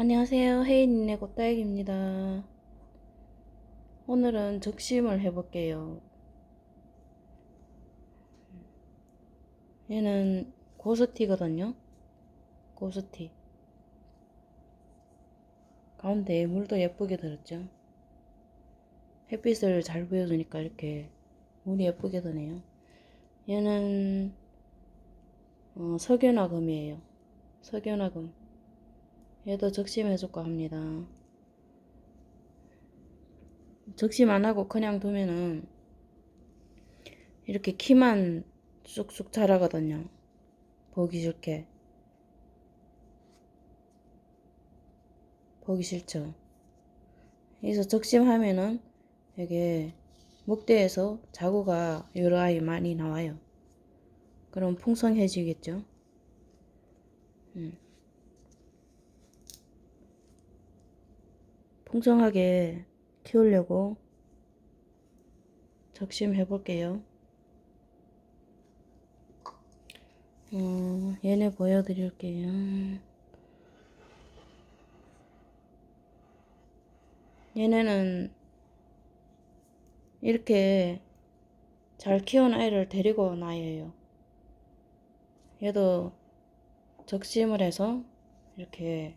안녕하세요. 혜인이네 꽃다육입니다. 오늘은 적심을 해볼게요. 얘는 고스티거든요. 고스티. 가운데에 물도 예쁘게 들었죠. 햇빛을 잘 보여주니까 이렇게 물이 예쁘게 드네요. 얘는 어, 석연화금이에요. 석연화금. 얘도 적심해줄까 합니다. 적심 안 하고 그냥 두면은 이렇게 키만 쑥쑥 자라거든요. 보기 좋게. 보기 싫죠. 여기서 적심하면은 이게 목대에서 자구가 여러 아이 많이 나와요. 그럼 풍성해지겠죠. 음. 풍성하게 키우려고 적심해 볼게요. 어, 얘네 보여드릴게요. 얘네는 이렇게 잘 키운 아이를 데리고 나요. 얘도 적심을 해서 이렇게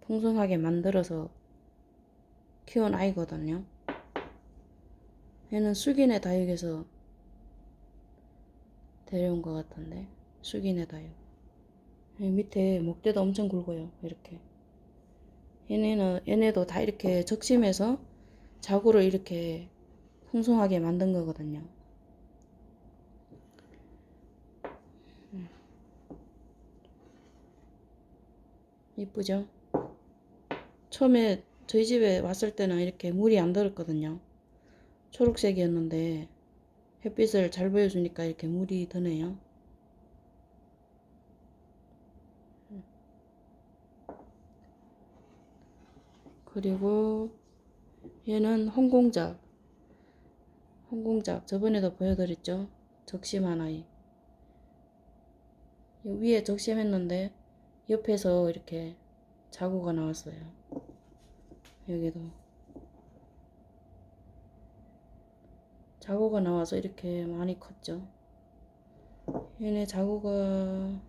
풍성하게 만들어서 키운 아이거든요. 얘는 숙인의 다육에서 데려온 것 같은데 숙인의 다육. 이 밑에 목대도 엄청 굵어요. 이렇게. 얘네는 얘네도 다 이렇게 적심해서 자구를 이렇게 풍성하게 만든 거거든요. 음. 이쁘죠? 처음에 저희 집에 왔을 때는 이렇게 물이 안 들었거든요. 초록색이었는데 햇빛을 잘 보여주니까 이렇게 물이 드네요. 그리고 얘는 홍공작. 홍공작. 저번에도 보여드렸죠? 적심 하나에. 위에 적심했는데 옆에서 이렇게 자구가 나왔어요. 여기도 자구가 나와서 이렇게 많이 컸죠. 얘네 자구가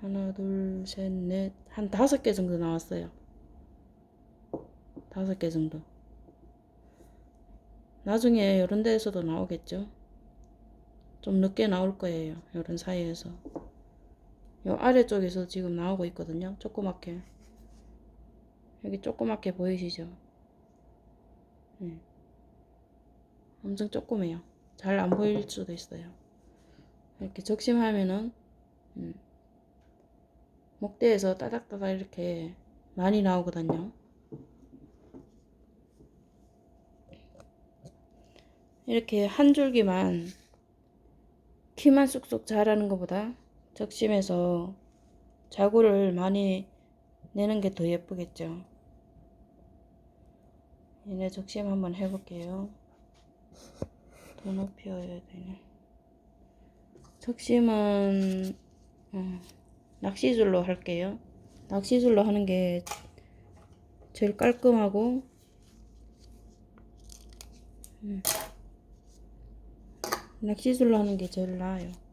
하나, 둘, 셋, 넷, 한 다섯 개 정도 나왔어요. 다섯 개 정도. 나중에 이런 데에서도 나오겠죠. 좀 늦게 나올 거예요. 이런 사이에서. 요 아래쪽에서 지금 나오고 있거든요. 조그맣게. 여기 조그맣게 보이시죠? 네. 엄청 조그매요. 잘 안 보일 수도 있어요. 이렇게 적심하면은 음, 목대에서 따닥따닥 이렇게 많이 나오거든요. 이렇게 한 줄기만 키만 쑥쑥 자라는 것보다 적심해서 자구를 많이 내는 게 더 예쁘겠죠. 얘네 적심 한번 해볼게요. 더 높여야 되네. 적심은 음, 낚시줄로 할게요. 낚시줄로 하는 게 제일 깔끔하고 음, 낚시줄로 하는 게 제일 나아요.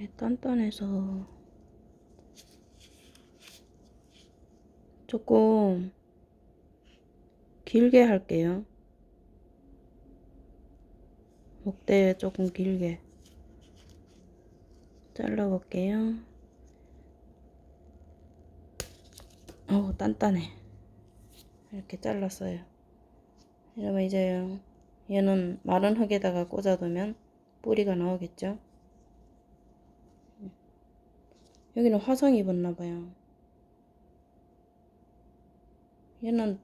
네, 단단해서 조금 길게 할게요. 목대 조금 길게 잘라볼게요. 어우 단단해. 이렇게 잘랐어요. 이러면 이제 얘는 마른 흙에다가 꽂아두면 뿌리가 나오겠죠. 여기는 화상 입었나봐요. 얘는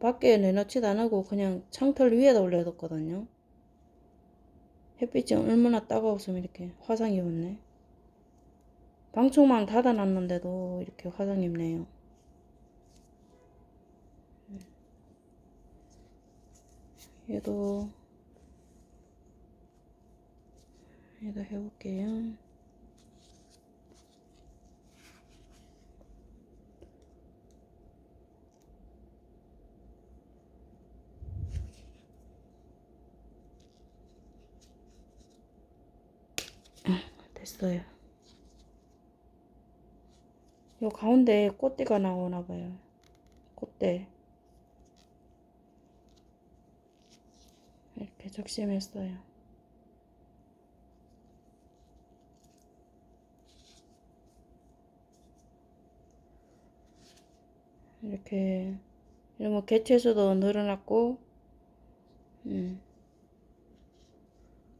밖에 내놓지도 않고 그냥 창틀 위에다 올려뒀거든요. 햇빛이 얼마나 따가웠으면 이렇게 화상 입었네. 방충망 닫아놨는데도 이렇게 화상 입네요. 얘도 얘도 해볼게요. 됐어요. 요 가운데 꽃띠가 나오나 봐요. 꽃대. 이렇게 적심했어요. 이렇게 이런 거 개체수도 늘어났고, 음.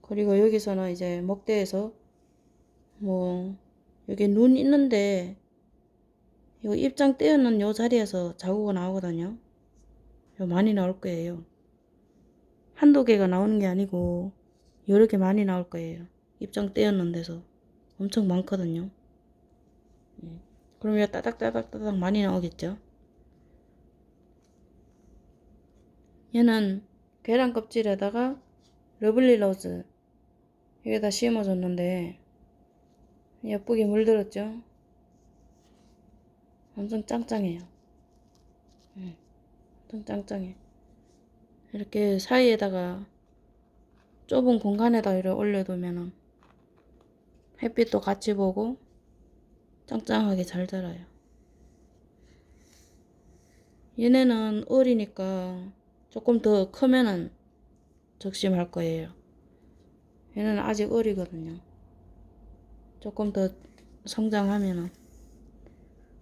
그리고 여기서는 이제 목대에서 뭐 여기 눈 있는데 이거 입장 떼어놓은 요 자리에서 자국가 나오거든요. 요 많이 나올 거예요. 한두 개가 나오는 게 아니고 개 많이 나올 거예요. 입장 떼어놓은 데서 엄청 많거든요. 예. 그럼 이거 따닥따닥따닥 많이 나오겠죠. 얘는 계란 껍질에다가 러블리 로즈 여기다 심어줬는데 예쁘게 물들었죠. 엄청 짱짱해요. 음, 엄청 짱짱해. 이렇게 사이에다가 좁은 공간에다 이렇게 올려두면은 햇빛도 같이 보고 짱짱하게 잘 자라요. 얘네는 어리니까 조금 더 크면은 적심할 거예요. 얘는 아직 어리거든요. 조금 더 성장하면은.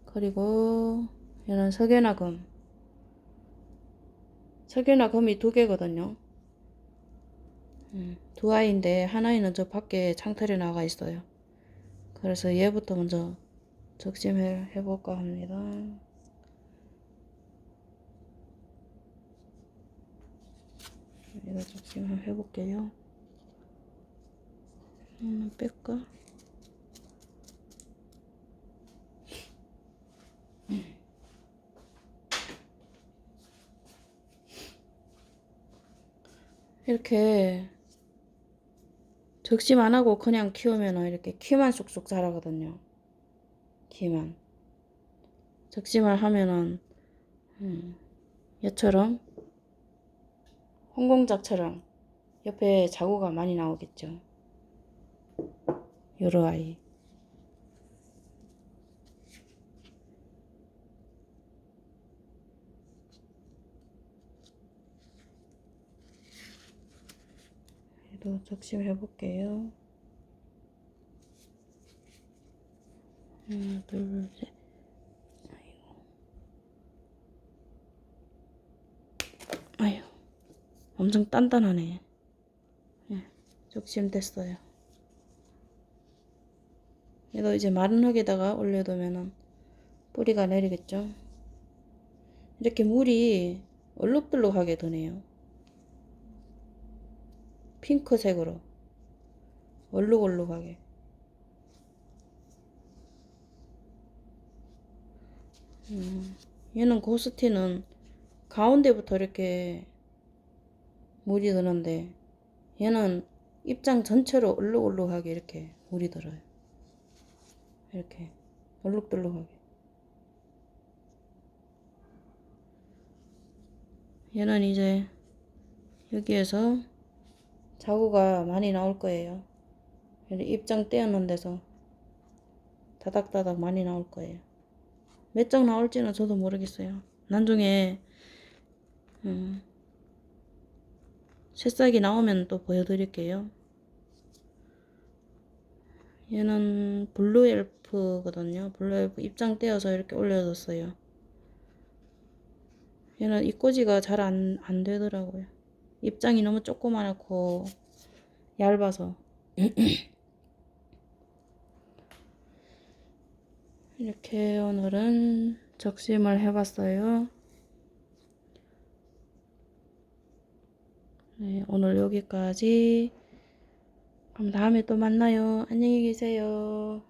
그리고 얘는 석연화금. 석연화금이 두 개거든요. 음, 두 아이인데 하나이는 저 밖에 창틀에 나가 있어요. 그래서 얘부터 먼저 적심해 해볼까 합니다. 얘가 적심을 해볼게요. 음, 뺄까? 이렇게 적심 안 하고 그냥 키우면 이렇게 키만 쑥쑥 자라거든요. 키만. 적심을 하면은 음, 얘처럼 홍공작처럼 옆에 자구가 많이 나오겠죠. 여러 아이. 얘도 적심해 볼게요. 하나, 둘, 셋. 아유, 엄청 단단하네. 예, 적심 됐어요. 얘도 이제 마른 흙에다가 올려두면은 뿌리가 내리겠죠. 이렇게 물이 얼룩덜룩하게 드네요. 핑크색으로. 얼룩얼룩하게. 음, 얘는 고스티는 가운데부터 이렇게 물이 드는데 얘는 입장 전체로 얼룩얼룩하게 이렇게 물이 들어요. 이렇게 얼룩덜룩하게. 얘는 이제 여기에서 자구가 많이 나올 거예요. 입장 떼어놓은 데서 다닥다닥 많이 나올 거예요. 몇 장 나올지는 저도 모르겠어요. 나중에 음, 새싹이 나오면 또 보여드릴게요. 얘는 블루 엘프거든요. 블루 엘프 입장 떼어서 이렇게 올려뒀어요. 얘는 입꼬지가 잘 안 안 되더라고요. 입장이 너무 조그맣고 얇아서 이렇게 오늘은 적심을 해봤어요. 네, 오늘 여기까지. 그럼 다음에 또 만나요. 안녕히 계세요.